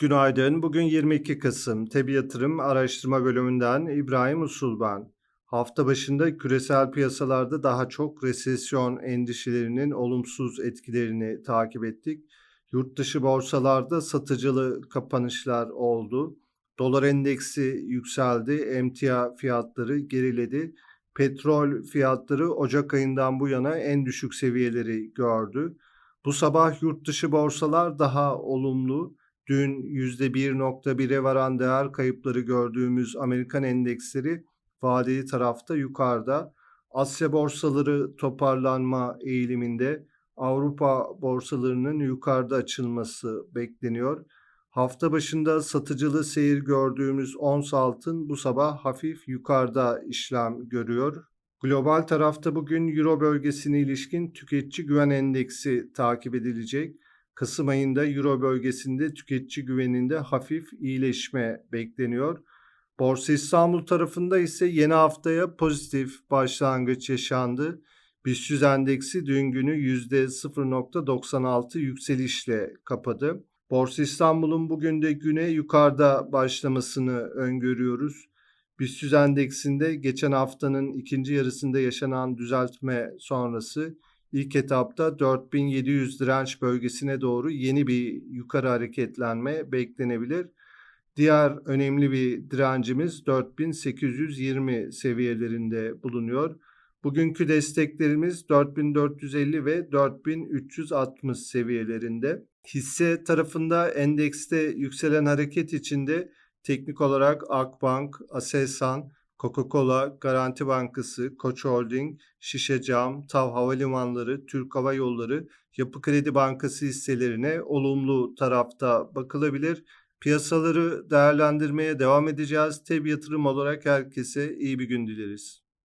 Günaydın. Bugün 22 Kasım. Tebi Yatırım Araştırma Bölümünden İbrahim Usul ben. Hafta başında küresel piyasalarda daha çok resesyon endişelerinin olumsuz etkilerini takip ettik. Yurt dışı borsalarda satıcılı kapanışlar oldu. Dolar endeksi yükseldi, emtia fiyatları geriledi. Petrol fiyatları Ocak ayından bu yana en düşük seviyeleri gördü. Bu sabah yurt dışı borsalar daha olumlu. Dün %1.1'e varan değer kayıpları gördüğümüz Amerikan endeksleri vadeli tarafta yukarıda. Asya borsaları toparlanma eğiliminde. Avrupa borsalarının yukarıda açılması bekleniyor. Hafta başında satıcılı seyir gördüğümüz ons altın bu sabah hafif yukarıda işlem görüyor. Global tarafta bugün Euro bölgesine ilişkin tüketici güven endeksi takip edilecek. Kasım ayında Euro bölgesinde tüketici güveninde hafif iyileşme bekleniyor. Borsa İstanbul tarafında ise yeni haftaya pozitif başlangıç yaşandı. BIST 100 endeksi dün günü %0.96 yükselişle kapadı. Borsa İstanbul'un bugün de güne yukarıda başlamasını öngörüyoruz. BIST 100 endeksinde geçen haftanın ikinci yarısında yaşanan düzeltme sonrası ilk etapta 4700 direnç bölgesine doğru yeni bir yukarı hareketlenme beklenebilir. Diğer önemli bir direncimiz 4820 seviyelerinde bulunuyor. Bugünkü desteklerimiz 4450 ve 4360 seviyelerinde. Hisse tarafında endekste yükselen hareket içinde teknik olarak Akbank, Aselsan, Coca-Cola, Garanti Bankası, Koç Holding, Şişecam, TAV Havalimanları, Türk Hava Yolları, Yapı Kredi Bankası hisselerine olumlu tarafta bakılabilir. Piyasaları değerlendirmeye devam edeceğiz. Teb yatırım olarak herkese iyi bir gün dileriz.